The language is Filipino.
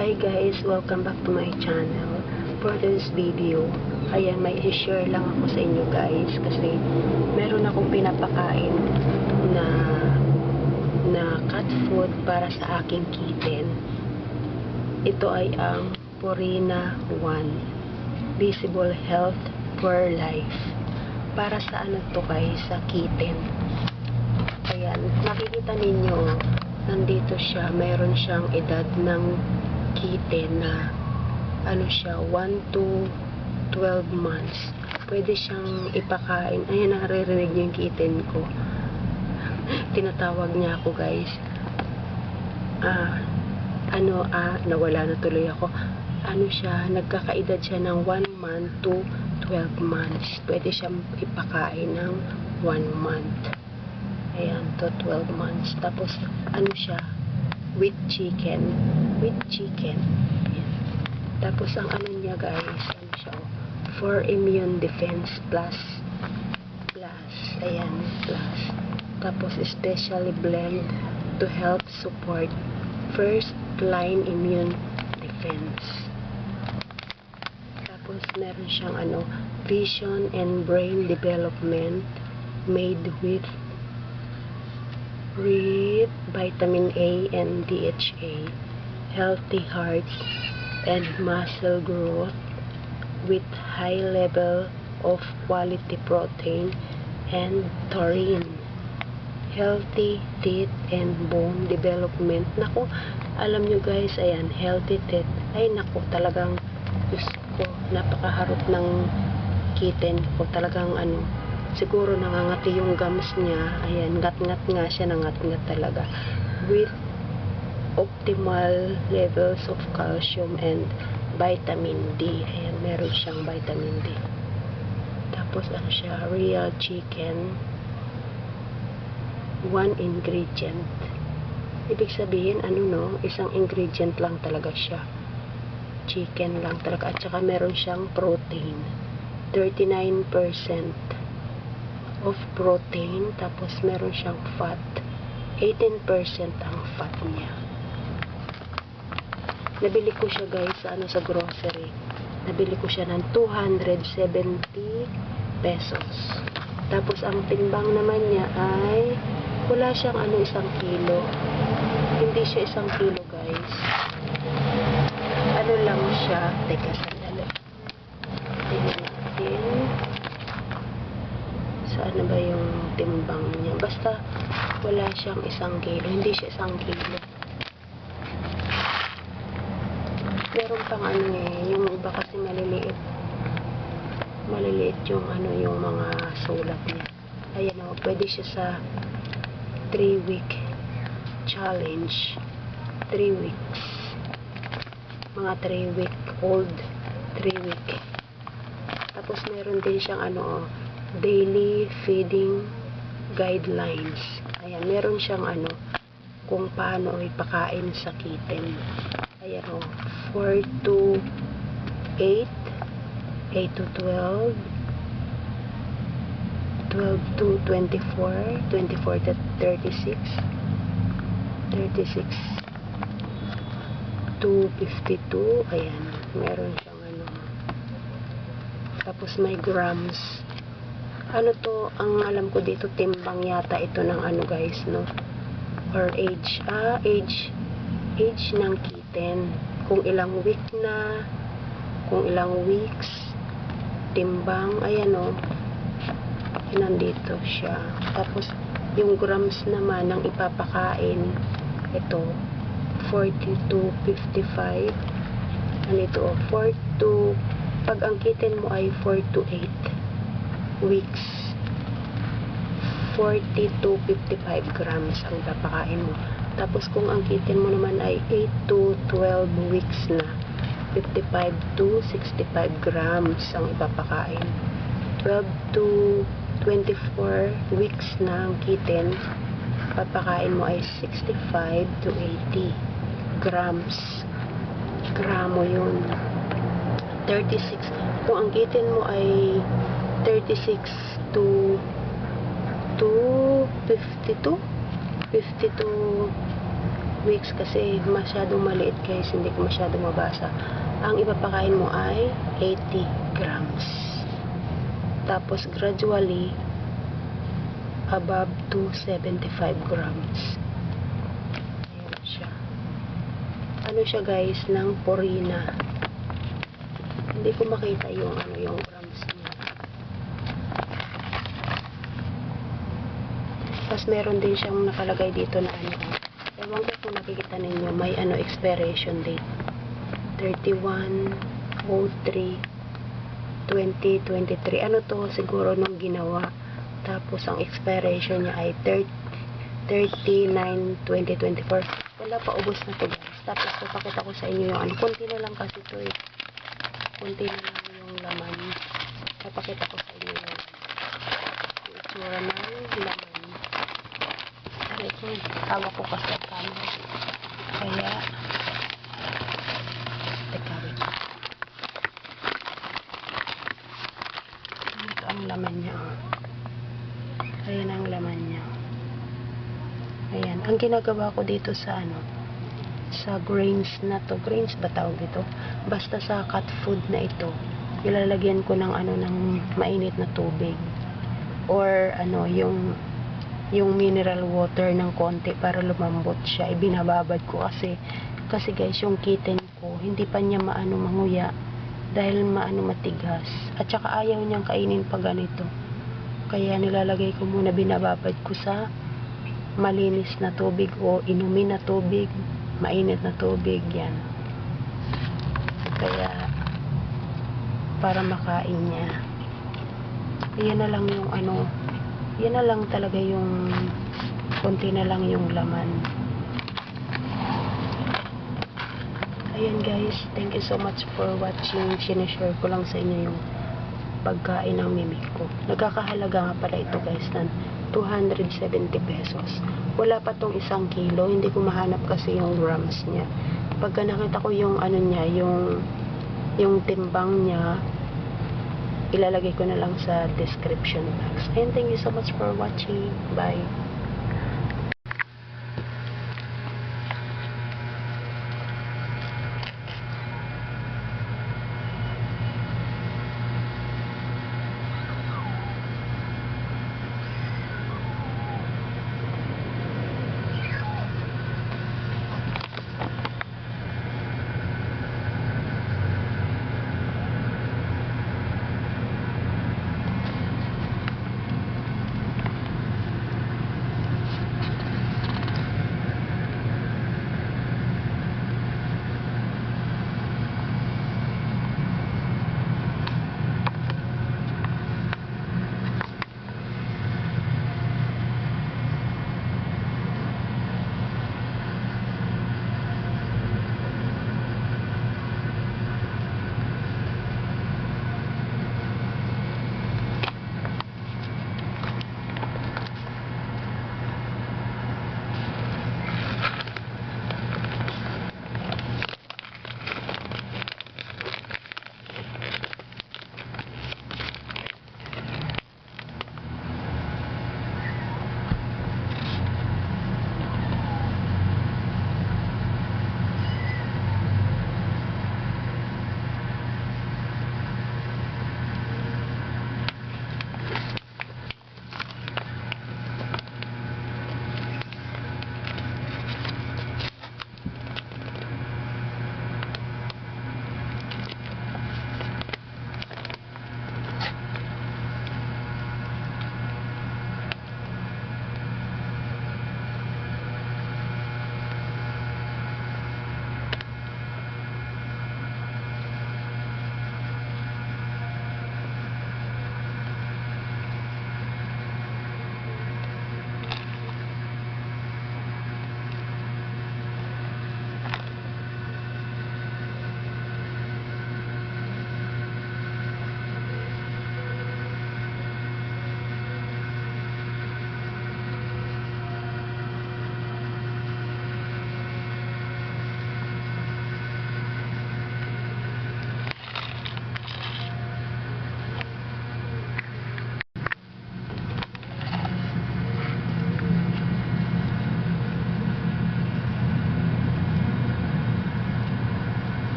Hi guys, welcome back to my channel. For this video, ayan may i-share lang ako sa inyo guys kasi meron akong pinapakain na na cat food para sa aking kitten. Ito ay ang Purina 1 Visible Health for Life. Para sa ano to guys, sa kitten. Ayan, makikita ninyo, nandito siya, meron siyang edad ng kitten na ano siya, 1 to 12 months. Pwede siyang ipakain. Ayan, naririnig niyo yung kitten ko. Tinatawag niya ako, guys. Ah, ano, ah, nawala na tuloy ako. Ano siya, nagkakaedad siya ng 1 month to 12 months. Pwede siyang ipakain ng 1 month. Ayan, to 12 months. Tapos, ano siya, with chicken. With chicken. Ayan. Tapos, ang ano niya, guys, ano siya, for immune defense plus. Plus. Ayan, plus. Tapos, especially blend to help support first line immune defense. Tapos, meron siyang ano, vision and brain development made with with vitamin A and DHA, healthy heart and muscle growth with high level of quality protein and taurine, healthy teeth and bone development. Naku, alam nyo guys, ayan, healthy teeth. Ay naku, talagang gusto ko, napakaharap ng kitten ko. Talagang ano, siguro nangangati yung gums niya. Ayan, ngat-ngat nga siya, nangat-ngat talaga. With optimal levels of calcium and vitamin D. Ayan, meron siyang vitamin D. Tapos, ano siya, real chicken. One ingredient. Ibig sabihin, ano no, isang ingredient lang talaga siya. Chicken lang talaga. At saka meron siyang protein. 39% of protein, tapos meron siyang fat. 18% ang fat niya. Nabili ko siya guys sa ano sa grocery. Nabili ko siya ng 270 pesos. Tapos ang timbang naman niya ay wala siyang ano isang kilo. Hindi siya isang kilo guys. Ano lang siya. Teka, sandali. Tingnan natin saan na ba yung timbang niya. Basta, wala siyang isang kilo. Hindi siya isang kilo. Meron pang ano eh, yung iba kasi maliliit. Maliliit yung ano, yung mga sulat niya. Ayan o, pwede siya sa 3 week challenge. 3 weeks. Mga 3 week old. 3 week. Tapos meron din siyang ano, daily feeding guidelines. Ayan, meron siyang ano, kung paano ipakain sa kitten. Ayan o, 4 to 8, 8 to 12, 12 to 24, 24 to 36, 36 to 52, ayan, meron siyang ano, tapos may grams. Ano to, ang alam ko dito, timbang yata ito ng ano guys, no? Or age. Ah, age. Age ng kitten. Kung ilang week na, kung ilang weeks, timbang, ayan o. Nandito siya. Tapos, yung grams naman ng ipapakain, ito, 40 to 55. Ano ito, 4 to pag ang kitten mo ay 4 to 8 weeks 40 to 55 grams ang papakain mo. Tapos kung ang kitten mo naman ay 8 to 12 weeks na 55 to 65 grams ang ipapakain. 12 to 24 weeks na ang kitten papakain mo ay 65 to 80 grams. Gramo yun. 36 kung ang kitten mo ay 36 to to 52 52 weeks kasi masyadong maliit guys, hindi ko masyadong mabasa. Ang ipapakain mo ay 80 grams. Tapos gradually, above to 75 grams. Ayan siya. Ano siya guys, ng Purina. Hindi ko makita yung ano yung grams niya. Tapos meron din siyang nakalagay dito na ano. Ewan ko kung nakikita ninyo, may ano expiration date. 31 03 2023. Ano to siguro nung ginawa. Tapos ang expiration niya ay 30 39 2024. Wala pa ubos na to guys. Tapos papakita ko sa inyo yung ano. Kunti na lang kasi to eh. Kunti na lang yung laman. Papakita ko sa inyo yung itsura ng laman. Ano ito? Hawak ko kasi ang camera. Kaya, teka wait. Ito ang laman niya. Ayan ang laman niya. Ayan. Ang ginagawa ko dito sa ano, sa grains na to. Grains ba tawag ito? Basta sa cat food na ito. Ilalagyan ko ng ano, ng mainit na tubig. Or ano, yung yung mineral water ng konti para lumambot siya. Ibinababad ko kasi kasi guys, yung kitten ko, hindi pa niya maano manguya dahil maano matigas. At saka ayaw niyang kainin pa ganito. Kaya nilalagay ko muna binababad ko sa malinis na tubig o inumin na tubig, mainit na tubig, yan. Kaya, para makain niya. Yan na lang yung ano, yan na lang talaga yung konti na lang yung laman. Ayan guys, thank you so much for watching. Sinishare ko lang sa inyo yung pagkain ng mimik ko. Nagkakahalaga nga pala ito guys ng 270 pesos. Wala pa tong isang kilo, hindi ko mahanap kasi yung grams niya. Pagka nakita ko yung ano niya, yung yung timbang niya, ilalagay ko na lang sa description box. And thank you so much for watching. Bye.